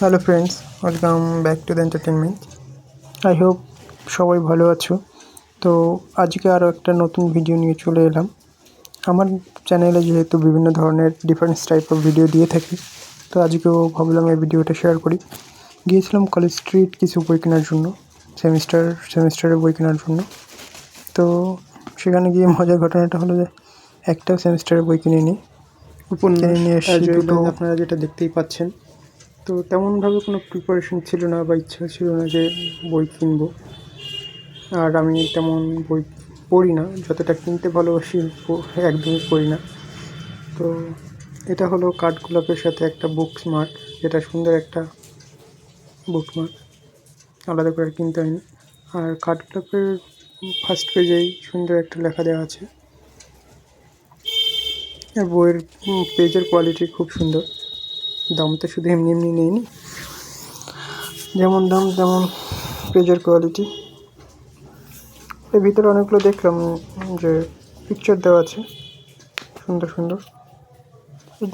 Hello friends welcome back to the entertainment I hope সবাই ভালো আছো। তো আজকে আরও একটা নতুন ভিডিও নিয়ে চলে এলাম। আমার চ্যানেলে যেহেতু বিভিন্ন ধরনের ডিফারেন্স টাইপ অফ ভিডিও দিয়ে থাকি তো আজকেও ভাবলাম এই ভিডিওটা শেয়ার করি। গিয়েছিলাম কলেজ স্ট্রিট কিছু বই কেনার জন্য সেমিস্টার সেমিস্টারের বই কেনার জন্য। তো সেখানে গিয়ে মজার ঘটনাটা হলো যে একটাও সেমিস্টারের বই কিনে নিই কিনে নিয়ে এসে আপনারা যেটা দেখতেই পাচ্ছেন তো তেমনভাবে কোনো প্রিপারেশন ছিল না বা ইচ্ছা ছিল না যে বই কিনবো। আর আমি তেমন বই পড়ি না, যতটা কিনতে ভালোবাসি একদমই পড়ি না। তো এটা হলো কাঠগোলাপের সাথে একটা বুক স্মার্ট যেটা সুন্দর একটা বুক মার্ক আলাদা করে কিনতে হয়নি। আর কাঠগোলাপের ফার্স্ট পেজেই সুন্দর একটা লেখা দেওয়া আছে। বইয়ের পেজের কোয়ালিটি খুব সুন্দর। দাম তো শুধু এমনি এমনি নেয়নি। যেমন দাম, তেমন পেজের কোয়ালিটি এর ভিতরে অনেকগুলো দেখলাম যে পিকচার দেওয়া আছে। সুন্দর সুন্দর।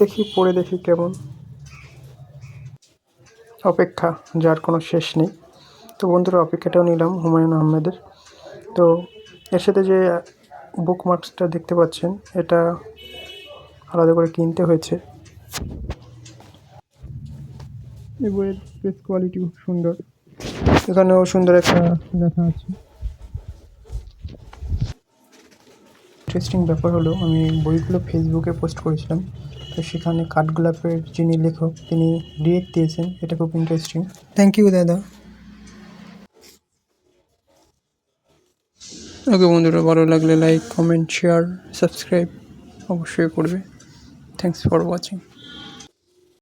দেখি, পড়ে দেখি কেমন। অপেক্ষা, যার কোনো শেষ নেই। তো বন্ধুরা, অপেক্ষাটাও নিলাম হুমায়ুন আহমেদের। তো এর সাথে যে বুক মার্কসটা দেখতে পাচ্ছেন, এটা আলাদা করে কিনতে হয়েছে। এই বইয়ের পেজ কোয়ালিটি খুব সুন্দর। এখানেও সুন্দর একটা লেখা আছে। ইন্টারেস্টিং ব্যাপার হলো আমি বইগুলো ফেসবুকে পোস্ট করেছিলাম। তো সেখানে কাঠগোলাপের যিনি লেখক তিনি ডিরেক্ট দিয়েছেন। এটা খুব ইন্টারেস্টিং থ্যাংক ইউ দাদা। ওকে বন্ধুরা ভালো লাগলে লাইক কমেন্ট শেয়ার সাবস্ক্রাইব অবশ্যই করবে। Thanks for watching